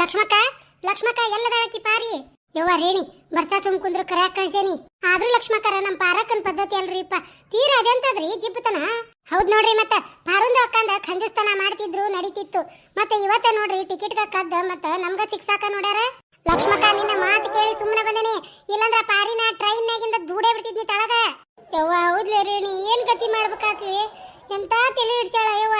ಲಕ್ಷ್ಮಕ್ಕ ಲಕ್ಷ್ಮಕ್ಕ, ಎಲ್ಲದಾಳಕಿ ಪಾರಿ. ಯವ್ವ ರೇಣಿ, ಬರ್ತಾ ಸುಮ್ ಕುಂದ್ರು ಕರ್ಯಾಕ್ ಕಳ್ಸೇನಿ. ಆದ್ರೂ ಲಕ್ಷ್ಮಕ್ಕರ ನಮ್ ಪಾರಕ್ಕನ್ ಪದ್ಧತಿ ಅಲ್ರಿಪ್ಪ. ತೀರ ಅದೆಂತದ್ರಿ ಜಿಪ್ಪತನ? ಹೌದ್ ನೋಡ್ರಿ ಮತ್ತ ಪಾರುಂದ ಅಕ್ಕಂದ ಖಂಜುಸ್ತನ ಮಾಡ್ತಿದ್ರು, ನಡೀತಿತ್ತು. ಮತ್ತೆ ಇವತ್ತ ನೋಡ್ರಿ ಟಿಕೆಟ್ಗ ಕದ್ದ ಮತ್ತ ನಮ್ಗ ಸಿಕ್ಸಾಕ ನೋಡ್ಯಾರ? ಲಕ್ಷ್ಮಕ್ಕ, ನಿನ್ನ ಮಾತು ಕೇಳಿ ಸುಮ್ಮನೆ ಬಂದನಿ. ಇಲ್ಲಂದ್ರ ಪಾರಿನ ಟ್ರೈನ್ನಾಗಿಂದ ದೂಡೇ ಬಿಡ್ತಿದ್ನಿ ತಳಗ. ಯವ್ವ, ಹೌದ್ಲೇ ರೇಣಿ, ಏನ್ ಗತಿ ಮಾಡ್ಬೇಕಾತ್ಲಿ ಎಂತ ತಿಳಿ ಹಿಡ್ಸಾಳ ಯವ್ವ?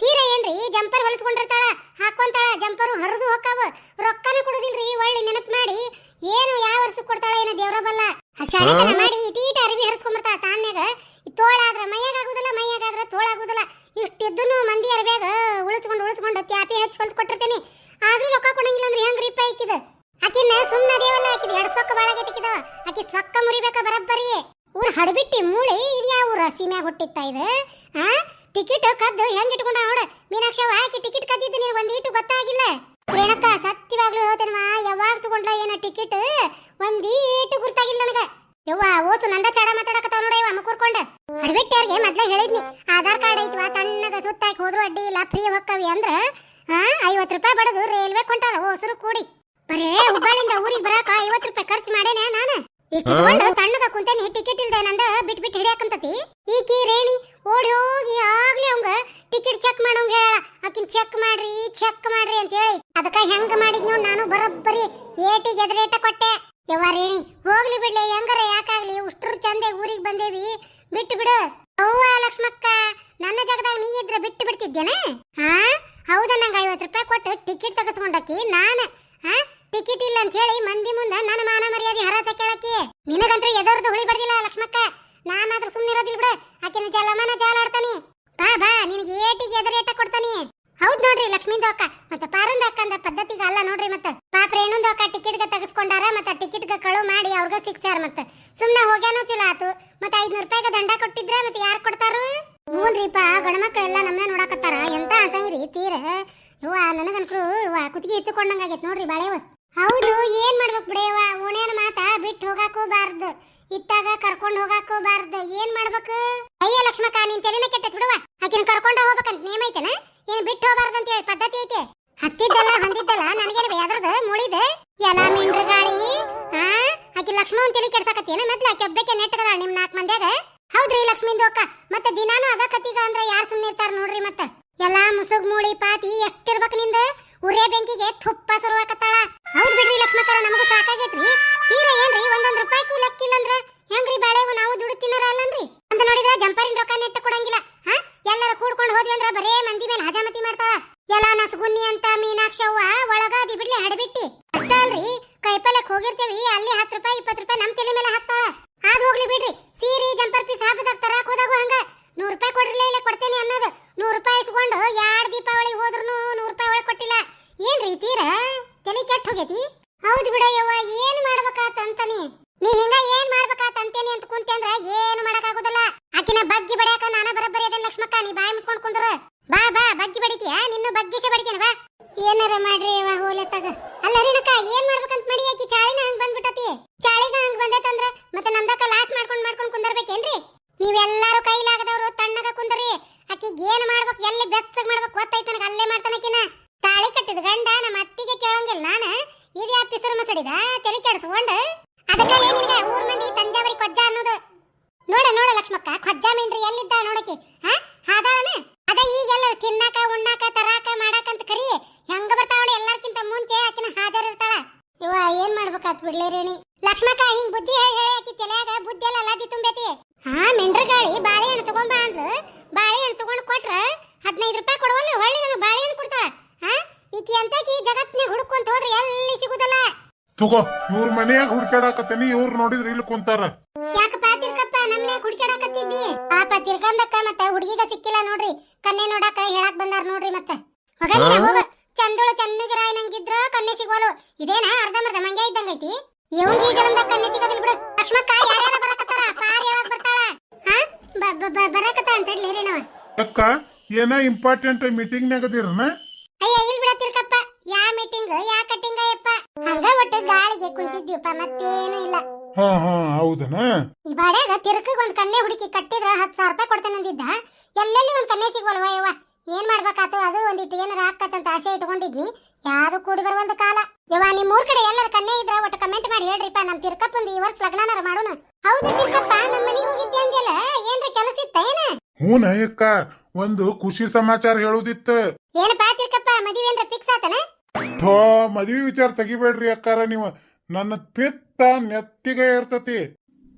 ತೀರ ಏನ್ರಿ? ಜಂಪರ್ ಹೊಲಿಸ್ಕೊಂಡಿರ್ತಾಳ ಹಾಕೊಂತಾಳ ಜಂಪರು ಹರಿದು ಹೋಕಾವ ಕೊಡೋದಿಲ್ಲ ಕೊಡುದಿಲ್ರಿ ಒಳ್ಳೆ ನೆನಪು ಮಾಡಿ. ಏನು ಯಾವ ವರ್ಷಕ್ಕೆ ಕೊಡ್ತಾಳ ಏನೋ ದೇವ್ರ ಬಲ್ಲ. ಆ ಶಾಲೆ ಮಾಡಿ. ಮೀನಾಕ್ಷವ ಟಿಕೆಟ್ ಕದ್ದಿದ್ದು ನೀನು? ಒಂದೀಟು ಗೊತ್ತಾಗಿಲ್ಲ. ರೇಣಕ್ಕ ಸತ್ಯವಾಗ್ಲೂ ಹೇಳ್ತೇನವ ಯಾವಾಗ ತಗೊಂಡ್ಲ ಏನ ಟಿಕೆಟ್ ಒಂದೀಟು ಗುರ್ತಾಗಿಲ್ಲ ನನಗ. ಯವ್ವ ಓಸು ನಂದ ಚಾಡ ಮಾತಾಡಕತ್ತಾವ ನೋಡ ಇವ ಮುಕ್ಕುರ್ಕೊಂಡ ಹಡಬಿಟ್ಟಿಯವ್ರಿಗೆ ಮೊದ್ಲೇ ಹೇಳಿದ್ನಿ. ಆಧಾರ್ ಕಾರ್ಡ್ ಐತ್ವಾ? ತಣ್ಣಗ ಸುತ್ತಾಕಿ ಹೋದ್ರು ಅಡ್ಡಿ ಇಲ್ಲ ಫ್ರೀ ಹೊಕ್ಕವಿ ಅಂದ್ರ ಹಾ ಐವತ್ತು ರೂಪಾಯಿ ಬಡದು ರೈಲ್ವೆ ಕೊಂಟಾರ ಓಸರು ಕೂಡಿ. ಬರೇ ಹುಬ್ಬಳ್ಳಿಯಿಂದ ಊರಿಗೆ ಬರಾಕ ಐವತ್ತು ರೂಪಾಯಿ ಖರ್ಚು ಮಾಡೇನೆ ನಾನು. ಇಷ್ಟು ತಗೊಂಡು ತಣ್ಣಗ ಕುಂತೇನಿ ಟಿಕೆಟ್ ಇಲ್ದೆ ನಂದ ಬಿಟ್ ಬಿಟ್ ಹಿಡಿಯಾಕಂತತಿ ಈಕಿ ರೇಣಿ ಓಡಿ ಹೋಗಿ ಆಗ್ಲಿ ಅವಂಗ ಟಿಕೆಟ್ ಚೆಕ್ ಮಾಡೋಂಗ ಹೇಳ ಆಕಿನ್ ಚೆಕ್ ಮಾಡ್ರಿ ಚೆಕ್ ಮಾಡ್ರಿ ಅಂತ ಹೇಳಿ ಅದಕ್ಕ ಹೆಂಗ ಮಾಡಿದ್ ನೋಡ್ ನಾನು ಬರೋಬ್ಬರಿ ಏಟಿಗೆ ಎದುರೇಟ ಕೊಟ್ಟೆ ಯವ್ವ ರೇಣಿ ಹೋಗ್ಲಿ ಬಿಡ್ಲಿ ಹೆಂಗಾರ ಯಾಕಾಗ್ಲಿ ಉಷ್ಟ್ರ ಚಂದೆ ಊರಿಗೆ ಬಂದೇವಿ ಬಿಟ್ಟು ಬಿಡು ಅವ್ವ ಲಕ್ಷ್ಮಕ್ಕ ನನ್ನ ಜಾಗದಾಗ ನೀ ಇದ್ರೆ ಬಿಟ್ಟು ಬಿಡ್ತಿದ್ದೇನೆ? ಹಾ? ಹೌದ, ನಂಗೆ ಐವತ್ತು ರೂಪಾಯಿ ಕೊಟ್ಟು ಟಿಕೆಟ್ ತೆಗೆಸ್ಕೊಂಡಾಕಿ ನಾನು. ಹಾ? ಟಿಕೆಟ್ ಇಲ್ಲ ಅಂತ ಹೇಳಿ ಮಂದಿ ಮುಂದೆ ನನ್ನ ಮಾನ ಮರ್ಯಾದೆ ಹರಾಜ ಕೇಳಕ್ಕೆ ನಿನಗಂತೂ ಎದರ್ದು ಹುಳಿ ಬಡ್ದಿಲ್ಲ ಲಕ್ಷ್ಮಕ್ಕ. ನಾ ಮಾತ್ರ ಸುಮ್ಮನೆ ಇರೋದಿಲ್ಲ ಬಿಡು ಆಕಿನ ಜಲಮನ ಜಾಲಾಡ್ತಾನಿ ಬಾ ಬಾ, ನಿನಗೆ ಏಟಿಗೆ ಎದುರು ಏಟ ಕೊಡ್ತಾನಿ. ಹೌದ್ ನೋಡ್ರಿ ಲಕ್ಷ್ಮೀಂದು ಅಕ್ಕ, ಮತ್ತೆ ಪಾರುಂದು ಅಕ್ಕಂದ ಅಲ್ಲ ನೋಡ್ರಿ ಮತ್ತೆ. ಪಾಪ ರೇಣುಂದು ಅಕ್ಕ ಟಿಕೆಟ್ಗೆ ತಗಸ್ಕೊಂಡಾರ ಮತ್ತೆ ಟಿಕೆಟ್ಗೆ ಕಳು ಮಾಡಿ ಅವ್ರಿಗೆ ಸಿಕ್ಸ್ಯಾರ ಮತ್ತೆ. ಸುಮ್ಮನೆ ಹೋಗ್ಯಾನೋ ಚಲೋ ಆತು. ಮತ್ತೆ ಐದ್ನೂರು ರೂಪಾಯಿಗೆ ದಂಡ ಕೊಟ್ಟಿದ್ರ ಮತ್ತೆ ಯಾರು ಕೊಡ್ತಾರು? ಹ್ಞೂನ್ರಿಪ್ಪ ಗಣಮಕ್ಳೆಲ್ಲ ನಮ್ಮನ್ನ ನೋಡಕತ್ತಾರ? ಎಂತ ಅಸಹ್ಯ ತೀರ. ಇವ ನನಗನ್ಕರು ಇವ ಕುತ್ತಿಗೆ ಹೆಚ್ಚಿಕೊಂಡಂಗಾಗೈತೆ ನೋಡ್ರಿ ಬಾಳೆವ ಹೌದು, ಏನ್ ಮಾಡ್ಬೇಕು ಬಿಡೆಯವ ಓಣ್ಯಾನ ಮಾತಾ ಬಿಟ್ಟು ಹೋಗಾಕೂ ಬಾರ್ದು. ಇತ್ತಾಗ ಕರ್ಕೊಂಡ್ ಹೋಗಾಕೂ ಬಾರ್ದು. ಏನ್ ಮಾಡ್ಬೇಕು? ಅಯ್ಯ ಲಕ್ಷ್ಮಕ್ಕ, ನಿನ್ ತಲೆನ ಕೆಟ್ಟ ಬಿಡುವ ಆಕಿನ ಕರ್ಕೊಂಡ ಹೋಗ್ಬೇಕಂತ ನೇಮ ಐತೆನ? ಏನ್ ಬಿಟ್ಟು ಹೋಗ್ಬಾರ್ದು ಅಂತ ಹೇಳಿ ಪದ್ಧತಿ ಐತೆ? ಹತ್ತಿದ್ದಲ್ಲ ಹೊಂದಿದ್ದಲ್ಲ ನನಗೇನು ಯಾವ್ದ್ರದ್ದು ಮುಳಿದ? ಎಲ್ಲ ಮಿಂಡ್ರ ಗಾಳಿ, ಆ? ಆಕಿ ಲಕ್ಷ್ಮಣ ತಲೆ ಕೆಡ್ಸಕತ್ತೇನ? ಮೊದ್ಲು ಆಕಿ ಒಬ್ಬಕ್ಕೆ ನೆಟ್ಟಗದ ನಿಮ್ ನಾಲ್ಕು ಮಂದ್ಯಾಗ. ಹೌದ್ರಿ ಲಕ್ಷ್ಮಿಂದು ಅಕ್ಕ. ಮತ್ತೆ ದಿನಾನು ಅದ ಕತ್ತಿಗ ಅಂದ್ರ ಯಾರು ಸುಮ್ಮನೆ ಇರ್ತಾರ ನೋಡ್ರಿ ಮತ್ತೆ? ಎಲ್ಲಾ ಮುಸುಗ್ ಮೂಳಿ ಪಾತಿ ಎಷ್ಟಿರ್ಬೇಕು ನಿಂದ? ಉರೇ ಬೆಂಕಿಗೆ ತುಪ್ಪ ಸುರುವಾಕತ್ತಾಳ ಹೌದ್ ಬಿಡ್ರಿ ಲಕ್ಷ್ಮಕ್ಕರ ನಮಗೂ ಸಾಕಾಗೈತ್ರಿ ತೀರ ಏನ್ರಿ ಒಂದೊಂದ್ ರೂಪಾಯಿಗೂ ಲೆಕ್ಕಿಲ್ಲ ಅಂದ್ರ ಹೆಂಗ್ರಿ ಬಾಳೆವು ನಾವು ದುಡ್ಡು ತಿನ್ನರ ಅಲ್ಲನ್ರಿ ಅಂತ ನೋಡಿದ್ರ ಜಂಪರಿನ ರೊಕ್ಕ ನೆಟ್ಟ ಕೊಡಂಗಿಲ್ಲ ಹಾ ಎಲ್ಲಾರ ಕೂಡ್ಕೊಂಡು ಹೋದ್ವಿ ಅಂದ್ರ ಬರೇ ಮಂದಿ ಮೇಲೆ ಹಜಾಮತಿ ಮಾಡ್ತಾಳ ಎಲ್ಲ ನಸಗುನ್ನಿ ಅಂತ ಮೀನಾಕ್ಷವ್ವ ಒಳಗಾದಿ ಬಿಡ್ಲಿ ಹಡಬಿಟ್ಟಿ ಅಷ್ಟ ಅಲ್ರಿ ಕೈಪಲ್ಯಕ್ ಹೋಗಿರ್ತೀವಿ ಅಲ್ಲಿ ಹತ್ತು ರೂಪಾಯಿ ಇಪ್ಪತ್ತು ರೂಪಾಯಿ ನಮ್ ತಲೆ ಮೇಲೆ ಹಾಕ್ತಾಳ ಆದ್ ಹೋಗ್ಲಿ ಬಿಡ್ರಿ ಸೀರೆ ಜಂಪರ್ ಪೀಸ್ ಹಾಕದಾಗ ತರಾಕ್ ಹೋದಾಗೂ ಹಂಗ ನೂರ್ ರೂಪಾಯಿ ಕೊಡ್ರಲೇ ಇಲ್ಲ ಕೊಡ್ತೇನೆ ಅನ್ನೋದು ನೂರ್ ರೂಪಾಯಿ ಇಸ್ಕೊಂಡು ಯಾರ್ ದೀಪಾವಳಿ ಹೋದ್ರು ನೂರ್ ರೂಪಾಯಿ ಒಳಗೆ ಕೊಟ್ಟಿಲ್ಲ ಏನ್ರಿ ತೀರ ತಲೆ ಕೆಟ್ಟ ಹೋಗೈತಿ ಹೌದು ಬಿಡ ಯವ್ವ ಏನ್ ಮಾಡ್ಬೇಕಾತ ಅಂತಾನೆ ನೀ ಹಿಂಗ ಏನ್ ಮಾಡ್ಬೇಕಾತ ಅಂತೇನಿ ಅಂತ ಕುಂತೆ ಅಂದ್ರ ಏನು ಮಾಡಕ್ಕಾಗೋದಿಲ್ಲ ಆಕಿನ ಬಗ್ಗಿ ಬಡಿಯಾಕ ನಾನ ಬರಬ್ಬರಿ ಅದೇನ್ ಲಕ್ಷ್ಮಕ್ಕ ನೀ ಬಾಯಿ ಮುಚ್ಕೊಂಡ್ ಕುಂದ್ರ ಬಾ ಬಾ ಬಗ್ಗಿ ಬಡಿತೀಯ ನಿನ್ನ ಬಗ್ಗಿಸ ಬಡಿತೇನೆ ಬಾ ಏನಾರ ಮಾಡ್ರಿ ಯವ್ವ ಹೋಲತ್ತಾಗ ಅಲ್ಲ ರೇಣುಕ ಏನ್ ಮಾಡ್ಬೇಕಂತ ಮಾಡಿ ಆಕಿ ಚಾಳಿನ ಹಂಗ್ ಬಂದ್ಬಿಟ್ಟತಿ ಚಾಳಿಗ ಹಂಗ್ ಬಂದೈತಂದ್ರ ಮತ್ತೆ ನಮ್ದಕ್ಕ ಲಾಸ್ ಮಾಡ್ಕೊಂಡ್ ಮಾಡ್ಕೊಂಡ್ ಕುಂದರ್ಬೇಕೇನ್ರಿ ನೀವೆಲ್ಲಾರು ಕೈಲಾಗದವ್ರು ತಣ್ಣಗ ಕುಂದ್ರಿ ಆಕಿಗೆ ಏನ್ ಮಾಡ್ಬೇಕು ಎಲ್ಲಿ ಬೆಚ್ಚಗ್ ಮಾಡ್ಬೇಕು ಗೊತ್ತೈತ ನನಗೆ ಅಲ್ಲೇ ಮಾಡ್ತಾನಕಿನ ತಾಳಿ ಕಟ್ಟಿದ ಗಂಡ ನಮ್ಮ ಅತ್ತಿಗೆ ಕೇಳಂಗಿಲ್ಲ ನಾನ ಇದು ಯಾ ಪಿಸರು ಮಸಡಿದ ತಲೆ ಕೆಡಿಸ್ಕೊಂಡ ಅದಕ್ಕೆ ನಿನಗೆ ಊರ್ ಮಂದಿ ತಂಜಾವರಿ ಕೊಜ್ಜ ಅನ್ನೋದು. ನೋಡ ನೋಡ ಲಕ್ಷ್ಮಕ್ಕ, ಕೊಜ್ಜ ಮೀನ್ರಿ ಎಲ್ಲಿದ್ದ ನೋಡಕಿ ಹಾ? ಹಾದಾಳನ? ಅದ ಈಗೆಲ್ಲ ತಿನ್ನಾಕ, ಉಣ್ಣಾಕ, ತರಾಕ, ಮಾಡಾಕ ಅಂತ ಕರಿ. ಹೆಂಗ ಬರ್ತಾವ ನೋಡಿ, ಎಲ್ಲಾರ್ಕಿಂತ ಮುಂಚೆ ಆಕಿನ ಹಾಜರ್ ಇರ್ತಾಳ. ಇವ ಏನ್ ಮಾಡ್ಬೇಕಾತ್ ಬಿಡ್ಲಿ ರೇಣಿ ಲಕ್ಷ್ಮಕ್ಕ, ಹಿಂಗ್ ಬುದ್ಧಿ ಹೇಳಿ ಹೇಳಿ ಆಕಿ ತಲೆಯಾಗ ಬುದ್ಧಿ ಎಲ್ಲ ಲದ್ದಿ ತುಂಬೈತಿ ಹಾ ಮೆಂಡ್ರ ಗಾಳಿ, ಬಾಳೆಹಣ್ಣು ತಗೊಂಬ ಅಂದ್ಲು. ಬಾಳೆಹಣ್ಣು ತಗೊಂಡ್ ಕೊಟ್ರ ಹದಿನೈದು ರೂಪಾಯಿ ಕೊಡವಲ್ಲ ಹೊಳ್ಳಿ ನನಗೆ ಬಾಳೆಹಣ್ಣು ಕೊಡ್ತಾಳ ಹಾ ಈಕಿ ಅಂತಕಿ ಜಗತ್ನಾಗ ಹುಡುಕೊಂತ ಹೋದ್ರೆ ಎಲ್ಲಿ ಸಿಗುದಲ್ಲ ತಗೋ. ಇವ್ರ ಮನ್ಯಾಗ ಹುಡ್ಕಾಡಕತ್ತೇನಿ ಇವ್ರು ನೋಡಿದ್ರ ಇಲ್ಲಿ ಕುಂತಾರ. ಯಾಕಪ್ಪ ತಿರ್ಕಪ್ಪ ನಮ್ನೆ ಕುಡ್ಕಾಡಕತ್ತಿದ್ದಿ ಪಾಪ ತಿರ್ಗಂದಕ್ಕ ಮತ್ತ ಹುಡುಗಿಗ ಸಿಕ್ಕಿಲ್ಲ ನೋಡ್ರಿ. ಕನ್ನೆ ನೋಡಾಕ ಹೇಳಾಕ್ ಬಂದಾರ ನೋಡ್ರಿ ಮತ್ತ. ಹೋಗಲ್ಲ ಹೋಗ. ಚಂದೋಳ ಚನ್ನಗಿರಾಯ್ ನಂಗಿದ್ರ ಕನ್ನೆ ಸಿಗೋಲು ಇದೇನ ಅರ್ಧಂಬರ್ಧ ಮಂಗ್ಯ ಇದ್ದಂಗೈತಿ? ಇವಂಗ ಈ ಜಲಂದ ಕನ್ನೆ ಸಿಗೋದಿಲ್ಲ ಬಿಡು. ಲಕ್ಷ್ಮಕ್ಕ ಯಾರ್ಯಾರ ಬರಕತ್ತಾರ? ಪಾರ್ ಯಾವಾಗ ಬರ್ತಾಳ? ಹಾ? ಬರಕತ್ತ ಅಂತ ಹೇಳಿ ಅಕ್ಕ ಏನ ಇಂಪಾರ್ಟೆಂಟ್ ಮೀಟಿಂಗ್ ಅದಿರನ ಒಟ್ಟು ಕುಂತಿದ್ದೀವಪ್ಪ ಮತ್ತೇನು ಇಲ್ಲ. ಹಾ ಹಾ ಹೌದನ? ಈ ಬಾಡ್ಯಾಗ ತಿರುಕಿಗೆ ಒಂದ್ ಕನ್ನೆ ಹುಡುಕಿ ಕಟ್ಟಿದ್ರ ಹತ್ತು ಸಾವಿರ ರೂಪಾಯಿ ಕೊಡ್ತೇನೆ ಅಂದಿದ್ದ. ಎಲ್ಲೆಲ್ಲಿ ಒಂದ್ ಕನ್ನೆ ಸಿಗೋಲ್ವ ಯವ್ವ? ಏನ್ ಮಾಡ್ಬೇಕಾತು? ಅದು ಒಂದಿಟ್ಟು ಏನಾರ ಹಾಕತ್ತಂತ ಆಸೆ ಇಟ್ಕೊಂಡಿದ್ನಿ. ಯಾರು ಕೂಡಿ ಬರುವಂತ ಕಾಲ. ಯವ್ವ ನಿಮ್ ಊರ್ ಕಡೆ ಎಲ್ಲರ ಕನ್ನೆ ಇದ್ರ ಒಟ್ಟು ಕಮೆಂಟ್ ಮಾಡಿ ಹೇಳ್ರಿಪ್ಪ. ನಮ್ ತಿರ್ಕಪ್ಪಂದು ಈ ವರ್ಷ ಲಗ್ನಾನಾರ ಮಾಡೋಣ ಹೌದು ತಿರ್ಕಪ್ಪ ನಮ್ಮ ಮನೆಗೆ ಹೋಗಿದ್ದೆ ಅಂದ್ಯಲ್ಲ ಏನ್ರ ಕೆಲಸ ಇತ್ತ ಏನ? ಹ್ಞೂ ನಯಕ್ಕ ಒಂದು ಖುಷಿ ಸಮಾಚಾರ ಹೇಳುದಿತ್ತು. ಏನಪ್ಪ ತಿರ್ಕಪ್ಪ ಮದುವೆ ಏನ್ರ ಫಿಕ್ಸ್ ಆತನ? ಥೋ ಮದ್ವಿ ವಿಚಾರ ತೆಗಿಬೇಡ್ರಿ ಅಕ್ಕಾರ ನೀವು. ನನ್ನ ಪಿತ್ತ ನೆತ್ತಿಗೆ ಇರ್ತತಿ.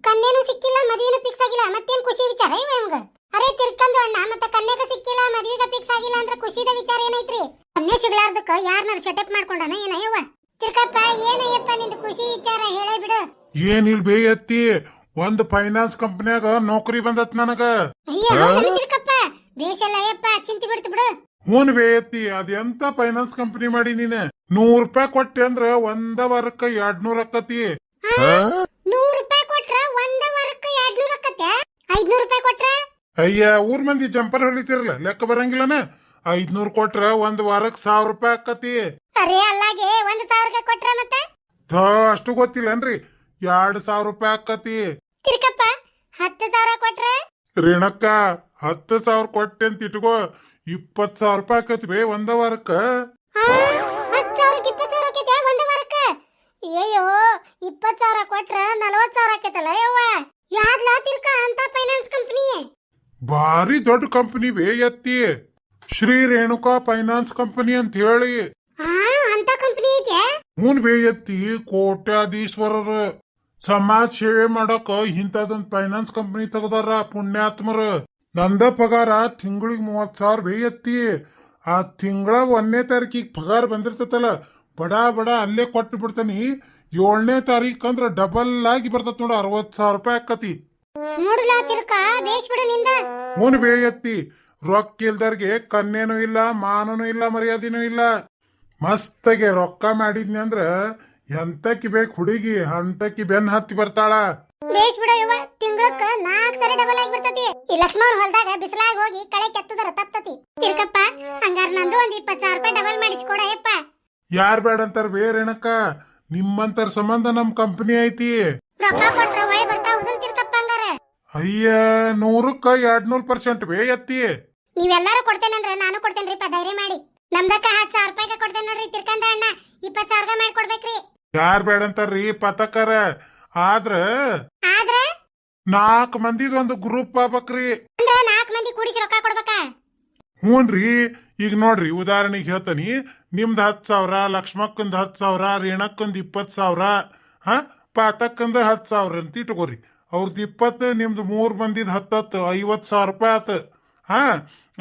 ಕನ್ನೇನು ಸಿಕ್ಕಿಲ್ಲ ಮದುವೆನು ಫಿಕ್ಸ್ ಆಗಿಲ್ಲ. ಮತ್ತೇನ್ ಖುಷಿ ವಿಚಾರ ಇವ ನಿಮ್ಗ? ಅರೆ ತಿರ್ಕಂದು ಅಣ್ಣ ಮತ್ತೆ ಕನ್ನೆಗ ಸಿಕ್ಕಿಲ್ಲ ಮದುವೆಗ ಫಿಕ್ಸ್ ಆಗಿಲ್ಲ ಅಂದ್ರೆ ಖುಷಿದ ವಿಚಾರ ಏನೈತ್ರಿ? ಕನ್ನೆ ಸಿಗ್ಲಾರ್ದಕ್ಕ ಯಾರನ್ನಾರ ಸೆಟಪ್ ಮಾಡ್ಕೊಂಡಾನ ಏನ ಯವ್ವ ತಿರ್ಕಪ್ಪ ಏನಯ್ಯಪ್ಪ ನಿಂದು ಖುಷಿ ವಿಚಾರ? ಹೇಳೇ ಬಿಡು. ಏನಿಲ್ಲ ಬೇ ಎತ್ತಿ? ಒಂದ್ ಫೈನಾನ್ಸ್ ಕಂಪ್ನ್ಯಾಗ ನೌಕರಿ ಬಂದತ್ ನನಗ. ಅಯ್ಯ ತಿರ್ಕಪ್ಪ? ಬೇಷಲ್ಲ ಅಯ್ಯಪ್ಪ ಚಿಂತೆ ಬಿಡ್ತು ಬಿಡು. ಹ್ಞೂನ್ ಬೇತಿ ಅದೆಂತ ಫೈನಾನ್ಸ್ ಕಂಪನಿ ಮಾಡಿ ನೀನೆ? ನೂರ್ ರೂಪಾಯಿ ಕೊಟ್ಟೆ ಅಂದ್ರ ಒಂದ ವಾರಕ್ಕ ಎರಡ್ನೂರ್ ಅಕ್ಕತಿ ನೂರು ರೂಪಾಯಿ ಕೊಟ್ರ ಒಂದ ವಾರಕ್ಕ ಎರಡ್ನೂರ ಆಕತ್ತೆ ಐದ್ನೂರು ರೂಪಾಯಿ ಕೊಟ್ರ? ಅಯ್ಯ ಊರ್ ಮಂದಿ ಜಂಪರ್ ಹೊಲಿತಿರಲ್ಲ ಲೆಕ್ಕ ಬರಂಗಿಲ್ಲನ? ಐದ್ನೂರ್ ಕೊಟ್ರ ಒಂದ್ ವಾರಕ್ ಸಾವಿರ ರೂಪಾಯಿ ಅಕ್ಕತಿ ಅರೆ ಅಲ್ಲಾಗೆ ಒಂದ್ ಸಾವಿರಕ್ಕೆ ಕೊಟ್ರ ಮತ್ತೆ? ಥೋ ಅಷ್ಟು ಗೊತ್ತಿಲ್ಲನ್ರಿ ಎರಡ್ ಸಾವಿರ ರೂಪಾಯಿ ಅಕ್ಕತಿ ತಿರ್ಕಪ್ಪ ಹತ್ತು ಸಾವಿರ ಕೊಟ್ರ? ರೇಣಕ್ಕ ಹತ್ತು ಸಾವಿರ ಕೊಟ್ಟೆ ಅಂತ ಇಟ್ಕೋ. ಇಪ್ಪತ್ ಸಾವಿರ ರೂಪಾಯಿ ಆಕತಿ ಬೇ ಒಂದ ವಾರಕ್ಕ. ಆ, ಹತ್ತ್ ಸಾವಿರಕ್ಕೆ ಇಪ್ಪತ್ತು ಸಾವಿರ ಆಕೈತೆ ಒಂದ್ ವಾರಕ್ಕ. ಅಯ್ಯೋ ಇಪ್ಪತ್ ಸಾವಿರ ಕೊಟ್ರ ನಲವತ್ ಸಾವಿರ ಆಕೈತಲ್ಲ ಯವ್ವ. ಯಾವ್ದ್ಲಾ ತಿರ್ಕ ಅಂತ ಫೈನಾನ್ಸ್ ಕಂಪನಿ ಭಾರಿ ದೊಡ್ಡ ಕಂಪನಿ ಬೇ ಎತ್ತಿ ಶ್ರೀ ರೇಣುಕಾ ಫೈನಾನ್ಸ್ ಕಂಪನಿ ಅಂತ ಹೇಳಿ. ಅಂತ ಕಂಪನಿ ಐತೆ? ಮೂನ್ ಬೇ ಎತ್ತಿ ಕೋಟ್ಯಾಧೀಶ್ವರರ. ಸಮಾಜ ಸೇವೆ ಮಾಡಕ ಇಂಥದೊಂದ್ ಫೈನಾನ್ಸ್ ಕಂಪನಿ ತೆಗ್ದಾರ ಪುಣ್ಯಾತ್ಮರ. ನಂದ ಪಗಾರ ತಿಂಗಳಿಗೆ ಮೂವತ್ತು ಸಾವಿರ ಬೇಯತ್ತಿ. ಆ ತಿಂಗಳ ಒಂದನೇ ತಾರೀಕಿಗೆ ಪಗಾರ ಬಂದಿರ್ತೈತಲ್ಲ ಬಡ ಬಡ ಅಲ್ಲೇ ಕೊಟ್ಟು ಬಿಡ್ತಾನಿ. ಏಳನೇ ತಾರೀಕು ಅಂದ್ರೆ ಡಬಲ್ ಆಗಿ ಬರ್ತತ್ ನೋಡ ಅರವತ್ ಸಾವಿರ ರೂಪಾಯಿ ಆಕತಿ ನೋಡ್ಲಾ ಬೇಯತ್ತಿ ಬೇಷ್ ಬಿಡು ನಿಂದ. ಮೂನ್ ಬೇ ಎತ್ತಿ ರೊಕ್ಕ ಇಲ್ದರ್ಗೆ ಕನ್ನೇನೂ ಇಲ್ಲ ಮಾನನು ಇಲ್ಲ ಮರ್ಯಾದಿನೂ ಇಲ್ಲ. ಮಸ್ತಗೆ ರೊಕ್ಕ ಮಾಡಿದ್ನಿ ಅಂದ್ರ ಎಂತಕಿ ಬೇಕು ಹುಡುಗಿ ಅಂತಕಿ ಬೆನ್ ಹತ್ತಿ ಬರ್ತಾಳ. ಬೇಷ್ ಬಿಡ ಇವ. ತಿಂಗಳಕ್ಕ ನಾಲ್ಕು ಸರಿ ಡಬಲ್ ಆಗಿ ಬರ್ತತಿ. ಈ ಲಕ್ಷ್ಮಣ ಹೊಲದಾಗ ಬಿಸಿಲಾಗ ಹೋಗಿ ಕಳೆ ಕೆತ್ತದರ ತತ್ತತಿ ತಿರ್ಕಪ್ಪ ಹಂಗಾರ ನಂದು ಒಂದ್ ಇಪ್ಪತ್ ಸಾವಿರ ರೂಪಾಯಿ ಡಬಲ್ ಮಾಡಿಸ್ಕೊಡ ಯಪ್ಪ. ಯಾರ್ ಬೇಡ ಅಂತಾರ ಬೇರೇನಕ್ಕ ನಿಮ್ಮಂತರ ಸಂಬಂಧ ನಮ್ ಕಂಪನಿ ಐತಿ. ರೊಕ್ಕ ಕೊಟ್ರ ಒಳ್ಳೆ ಬರ್ತಾ ಉದಲ್ ತಿರ್ಕಪ್ಪ ಹಂಗಾರ. ಅಯ್ಯ ನೂರಕ್ಕ ಎರಡ್ ನೂರ್ ಪರ್ಸೆಂಟ್ ಬೇ ಎತ್ತಿ ನೀವೆಲ್ಲಾರು ಕೊಡ್ತೇನಂದ್ರ ನಾನು ಕೊಡ್ತೇನ್ರಿಪ್ಪ ಧೈರ್ಯ ಮಾಡಿ. ನಮ್ದಕ್ಕ ಹತ್ತು ಸಾವಿರ ರೂಪಾಯಿಗೆ ಕೊಡ್ತೇನೆ ನೋಡ್ರಿ ತಿರ್ಕಂದ ಅಣ್ಣ. ಇಪ್ಪತ್ ಸಾವಿರ ಮಾಡ್ಕೊಡ್ಬೇಕ್ರಿ ಯಾರ್ ಬೇಡ ಅಂತಾರ್ರಿ ಪತಕರ? ಆದ್ರ ನಾಲ್ಕು ನಾಲ್ಕ್ ಮಂದಿದ್ ಒಂದು ಗ್ರೂಪ್ ಆಗ್ಬೇಕ್ರಿ. ಅಂದ್ರ ನಾಲ್ಕ್ ಮಂದಿ ಕೂಡಿಸಿ ರೊಕ್ಕ ಕೊಡ್ಬೇಕಾ? ಹ್ಞೂನ್ರಿ ಈಗ ನೋಡ್ರಿ ಉದಾಹರಣೆಗೆ ಹೇಳ್ತಾನಿ ನಿಮ್ದು ಹತ್ತು ಸಾವಿರ ಲಕ್ಷ್ಮಕ್ಕಂದ್ ಹತ್ತು ಸಾವಿರ ರೇಣಕ್ಕಂದ್ ಇಪ್ಪತ್ತು ಸಾವಿರ ಹಾ ಪಾತಕ್ಕಂದ ಹತ್ತು ಸಾವಿರ ಅಂತ ಇಟ್ಕೋರಿ. ಅವ್ರದ್ದು ಇಪ್ಪತ್ತು ನಿಮ್ದು ಮೂರು ಮಂದಿದ್ ಹತ್ತತ್ತು ಐವತ್ತು ಸಾವಿರ ರೂಪಾಯಿ ಆತು. ಹಾ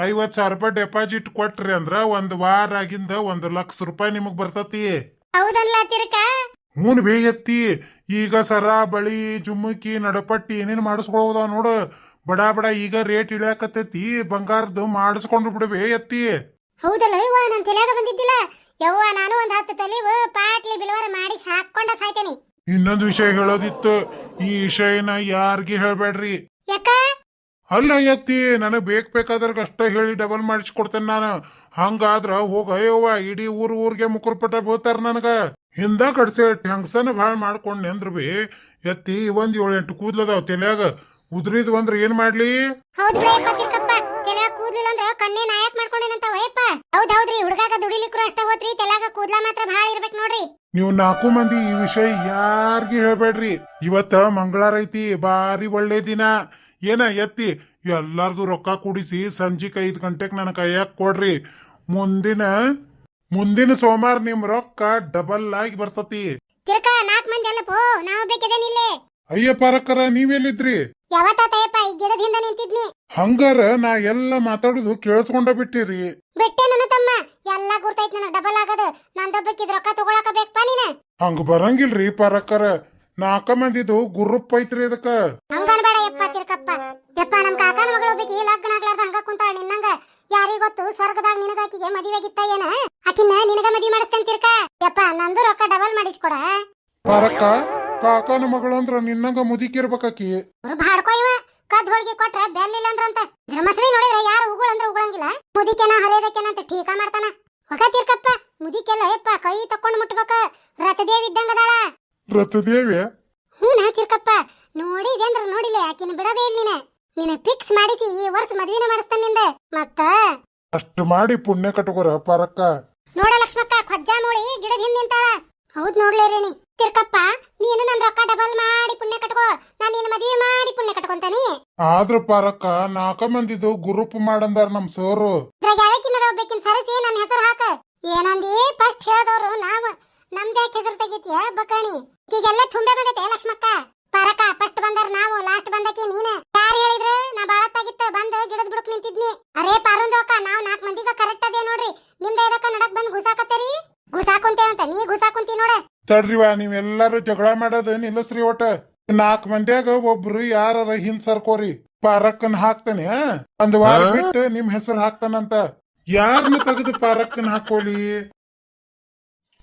ಐವತ್ತು ಸಾವಿರ ರೂಪಾಯಿ ಡೆಪಾಸಿಟ್ ಕೊಟ್ರಿ ಅಂದ್ರ ಒಂದು ವಾರ ಆಗಿಂದ ಒಂದು ಲಕ್ಷ ರೂಪಾಯಿ ನಿಮಗ್ ಬರ್ತತಿ. ಹ್ಞೂ ಬೇಯತ್ತಿ. ಈಗ ಸರ ಬಳಿ ಜುಮ್ಮುಕಿ ನಡಪಟ್ಟಿ ಏನೇನು ಮಾಡಿಸ್ಕೊಳ್ಬೋದ ನೋಡು. ಬಡ ಬಡ ಈಗ ರೇಟ್ ಇಳಿಯಾಕತ್ತೈತಿ ಬಂಗಾರದ್ದು ಮಾಡಿಸ್ಕೊಂಡು ಬಿಡುವೆ ಎತ್ತಿ. ಹೌದಲ್ಲ ಯವ್ವ ನನ್ನ ತಲೆಯಾಗ ಬಂದಿದ್ದಿಲ್ಲ. ಯವ್ವ ನಾನು ಒಂದ್ ಹತ್ತು ತಲೆ ಪಾಟ್ಲಿ ಬಿಲ್ವಾರ ಮಾಡಿ ಹಾಕೊಂಡ ಸಾಯ್ತೇನಿ. ಇನ್ನೊಂದು ವಿಷಯ ಹೇಳೋದಿತ್ತು ಈ ವಿಷಯನ ಯಾರಿಗೆ ಹೇಳ್ಬೇಡ್ರಿ. ಯಾಕ? ಅಲ್ಲ ಎತ್ತಿ ನನಗೆ ಬೇಕು ಬೇಕಾದ್ರಾಗ ಅಷ್ಟೇ ಹೇಳಿ ಡಬಲ್ ಮಾಡಿಸ್ಕೊಡ್ತೇನೆ ನಾನು. ಹಂಗಾದ್ರ ಹೋಗ ಅಯ್ಯವ್ವ ಇಡೀ ಊರ್ ಊರ್ಗೆ ಮುಕುರ್ಪಟ ಬೋತಾರ ನನಗ. ಹಿಂದ ಕಡ್ಸೆ ಹೆಂಗಸನ ಭಾಳ ಮಾಡ್ಕೊಂಡು ನೆಂದ್ರು ಬಿ ಎತ್ತಿ ಒಂದ್ ಏಳು ಎಂಟು ಕೂದ್ಲದಾವ್ ತಲ್ಯಾಗ. ಉದ್ರಿದ್ ಒಂದ್ರ ಏನ್ ಮಾಡ್ಲಿ? ಹೌದ್ ಬಿಡಪ್ಪ ತಿರ್ಕಪ್ಪ. ತಲೆಯಾಗ ಕೂದ್ಲಿಲ್ಲ ಅಂದ್ರ ಕಣ್ಣೇ ನಾಯಕ್ ಮಾಡ್ಕೊಂಡೇನಂತ ವಯಪ್ಪ ಹೌದ್ ಹೌದ್ರಿ ಹುಡುಗಾಗ ದುಡಿಲಿಕ್ರು ಅಷ್ಟ ಹೋತ್ರಿ ತಲೆಯಾಗ ಕೂದ್ಲ ಮಾತ್ರ ಭಾಳ ಇರ್ಬೇಕು ನೋಡ್ರಿ. ನೀವು ನಾಲ್ಕು ಮಂದಿ ಈ ವಿಷಯ ಯಾರಿಗೂ ಹೇಳ್ಬೇಡ್ರಿ. ಇವತ್ತ ಮಂಗಳಾರ ಐತಿ ಬಾರಿ ಒಳ್ಳೆ ದಿನ. ಏನ ಎತ್ತಿ? ಎಲ್ಲಾರ್ದು ರೊಕ್ಕ ಕೂಡಿಸಿ ಸಂಜಿಕ್ ಐದು ಗಂಟೆಗೆ ನನ್ನ ಕೈಯಾಗ ಕೊಡ್ರಿ. ಮುಂದಿನ ಮುಂದಿನ ಸೋಮವಾರ ನಿಮ್ ರೊಕ್ಕ ಡಬಲ್ ಆಗಿ ಬರ್ತತಿ. ತಿರ್ಕ ನಾಲ್ಕು ಮಂದಿ ಅಲ್ಲಪ್ಪೋ ನಾವು ಬೇಕಿದೇನಿಲ್ಲೇ ಅಯ್ಯ ಪಾರಕ್ಕರ ನೀವೆಲ್ಲಿದ್ರಿ? ಯಾವತ್ತಾತಯ್ಯಪ್ಪ ಈ ಗಿಡದ ಹಿಂದ ನಿಂತಿದ್ನಿ. ಹಂಗಾರ ನಾ ಎಲ್ಲ ಮಾತಾಡುದು ಕೇಳಿಸ್ಕೊಂಡ ಬಿಟ್ಟಿರಿ. ಬಿಟ್ಟೆ ನನ್ನ ತಮ್ಮ. ಎಲ್ಲ ಗುರ್ತೈತ್ ನನಗ್ ಡಬಲ್ ಆಗದ. ನಂದೊಬ್ಬಕ್ಕಿದ್ ರೊಕ್ಕ ತಗೊಳಕ ಬೇಕಪ್ಪ ನೀನ. ಹಂಗ ಬರಂಗಿಲ್ರಿ ಪರಕ್ಕರ ನಾಲ್ಕ ಮಂದಿದು ಗುರುಪ್ ಐತ್ರಿ ಇದಕ್ಕ. ಯಪ್ಪ ಯಪ್ಪ ನಮ್ ಕಾಕನ ಮಗಳು ಒಬ್ಬಕಿ ಲಗ್ನ ಆಗ್ಲಾರ್ದ ಹಂಗ ಕುಂತಾಳ ನಿನ್ನಂಗ. ಯಾರಿಗ್ ಗೊತ್ತು? ಸ್ವರ್ಗದಾಗ ನಿನಗಾಕಿಗೆ ಮದಿವೆಗಿತ್ತ ಏನ? ಆಕಿನ ನಿನಗ ಮದಿ ಮಾಡಿಸ್ತಂತಿರ್ಕ ಯಪ್ಪ ನಂದು ರೊಕ್ಕ ಡಬಲ್ ಮಾಡಿಸ್ಕೊಡ. ಪಾರಕ್ಕ ಕಾಕನ ಮಗಳಂದ್ರ ನಿನ್ನಂಗ ಮುದಿಕಿರ್ಬೇಕಾಕಿ ಬಾಡ್ಕೋ ಇವ. ಕದ್ ಹೋಳಿಗೆ ಕೊಟ್ರ ಬೆಲ್ಲಿಲ್ಲ ಅಂದ್ರಂತ. ಧರ್ಮಶ್ರೀ ನೋಡಿದ್ರೆ ಯಾರು ಉಗುಳಂದ್ರ ಅಂದ್ರೆ ಉಗುಳಂಗಿಲ್ಲ. ಮುದಿಕೆನ ಹರಿಯೋದಕ್ಕೆನ ಅಂತ ಟೀಕ ಮಾಡ್ತಾನ. ಹೊಗ ತಿರ್ಕಪ್ಪ. ಮುದಿಕೆಲ್ಲ ಯಪ್ಪ ಕೈ ತಕೊಂಡ್ ಮುಟ್ಬೇಕ. ರಥದೇವಿ ಇದ್ದಂಗದಾಳ. ರಥದೇವಿ? ಹ್ಞೂ ತಿರ್ಕಪ್ಪ. ನೋಡಿದೆ ಅಂದ್ರ ನೋಡಿಲ್ಲ ಆಕಿನ ಬಿಡದೇ ಇಲ್ಲ ನೀನ. ನಿನ್ನ ಫಿಕ್ಸ್ ಮಾಡಿಸಿ ಈ ವರ್ಷ ಮದ್ವಿನ ಮಾಡಿಸ್ತಾನ ನಿಂದ. ಮತ್ತ? ಅಷ್ಟು ಮಾಡಿ ಪುಣ್ಯ ಕಟ್ಕೋರ ಪರಕ್ಕ ನೋಡ ಲಕ್ಷ್ಮಕ್ಕ ಖಜ್ಜ ಹೌದ್ ನೋಡ್ಲೇ ರೇಣಿ ತಿರ್ಕಪ್ಪ ನೀನು ನನ್ನ ರೊಕ್ಕ ಡಬಲ್ ಮಾಡಿ ಪುಣ್ಯ ಕಟ್ಕೋ. ನಾನು ನಿನ್ನ ಮದುವೆ ಮಾಡಿ ಪುಣ್ಯ ಕಟ್ಕೊಂತಾನಿ ಆದ್ರ ಪಾರಕ್ಕ ನಾಲ್ಕ ಮಂದಿದು ಗುರುಪ್ ಮಾಡಂದಾರ ನಮ್ ಸೋರು. ಇದ್ರಾಗ ಯಾವಕ್ಕಿನ ಒಬ್ಬಕಿನ ಸರಸಿ ನನ್ನ ಹೆಸರು ಹಾಕ. ಏನಂದಿ? ಫಸ್ಟ್ ಹೇಳ್ದವ್ರು ನಾವು. ನಮ್ದೇ ಹೆಸರು ತೆಗಿತೀಯ ಬಕಾಣಿ? ಈಗೆಲ್ಲ ತುಂಬೆ ಬಂದೈತೆ ಲಕ್ಷ್ಮಕ್ಕ. ಪರಕ ಫಸ್ಟ್ ಬಂದಾರ ನಾವು ಲಾಸ್ಟ್ ಬಂದಕಿ ನೀನ. ಯಾರು ಹೇಳಿದ್ರ? ನಾ ಬಾಳತ್ತಾಗಿತ್ತ ಬಂದ ಗಿಡದ ಬುಡಕ್ ನಿಂತಿದ್ನಿ. ಅರೇ ಪಾರುಂದು ಅಕ್ಕ ನಾವ್ ನಾಕ್ ಮಂದಿಗ ಕರೆಕ್ಟ್ ಅದೇ ನೋಡ್ರಿ. ನಿಮ್ದ ಇದಕ್ಕ ನಡಕ್ ಬಂದ್ ಗುಸಾಕತ್ತೇರಿ? ಗುಸಾಕುಂತೇವಂತ ನೀ ಗುಸಾಕುಂತಿ ನೋಡ. ತಡ್ರಿವ ನೀವೆಲ್ಲರೂ ಜಗಳ ಮಾಡೋದು ನಿಲ್ಲಸ್ರಿ ಒಟ್ಟ. ನಾಲ್ಕು ಮಂದಿಯಾಗ ಒಬ್ರು ಯಾರ ಹಿಂದ್ ಸರ್ಕೋರಿ ಪಾರಕ್ಕನ್ ಹಾಕ್ತಾನೆ? ಒಂದ್ ವಾರ ಬಿಟ್ಟು ನಿಮ್ ಹೆಸರು ಹಾಕ್ತಾನಂತ. ಯಾರನ್ನ ತೆಗೆದು ಪಾರಕ್ಕನ್ ಹಾಕೋಲಿ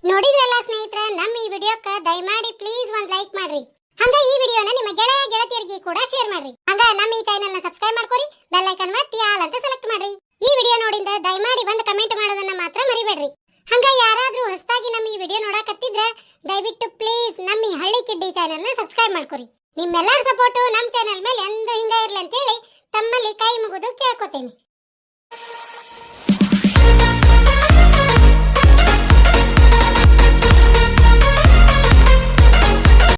ನೋಡಿದ್ರಲ್ಲ ಸ್ನೇಹಿತರೆ ನಮ್ಮ ಈ ವಿಡಿಯೋಕ್ಕೆ ದಯಮಾಡಿ ಪ್ಲೀಸ್ ಒಂದು ಲೈಕ್ ಮಾಡ್ರಿ. ಹಂಗ ಈ ವಿಡಿಯೋನ ನಿಮ್ಮ ಗೆಳೆಯ ಗೆಳತಿಯರಿಗೆ ಕೂಡ ಶೇರ್ ಮಾಡ್ರಿ. ಹಂಗ ನಮ್ಮ ಈ ಚಾನೆಲ್ನ ಸಬ್ಸ್ಕ್ರೈಬ್ ಮಾಡ್ಕೊರಿ ಬೆಲ್ ಐಕಾನ್ ಒತ್ತಿ ಆಲ್ ಅಂತ ಸೆಲೆಕ್ಟ್ ಮಾಡ್ರಿ. ಈ ವಿಡಿಯೋ ನೋಡಿಂದ ದಯಮಾಡಿ ಒಂದು ಕಮೆಂಟ್ ಮಾಡೋದನ್ನ ಮಾತ್ರ ಮರಿಬೇಡ್ರಿ. ಹಂಗ ಯಾರಾದ್ರೂ ಹೊಸದಾಗಿ ನಮ್ಮ ಈ ವಿಡಿಯೋ ನೋಡಕತ್ತಿದ್ರೆ ದಯವಿಟ್ಟು ಪ್ಲೀಸ್ ನಮ್ಮ ಈ ಹಳ್ಳಿ ಕಿಡ್ಡಿ ಚಾನೆಲ್ನ ಸಬ್ಸ್ಕ್ರೈಬ್ ಮಾಡ್ಕೊರಿ. ನಿಮ್ಮೆಲ್ಲರ ಸಪೋರ್ಟ್ ನಮ್ಮ ಚಾನೆಲ್ ಮೇಲೆ ಎಂದು ಹಿಂಗ ಇರ್ಲಿ ಅಂತೇಳಿ ತಮ್ಮಲ್ಲಿ ಕೈ ಮುಗಿದು ಕೇಳ್ಕೊತೇನೆ.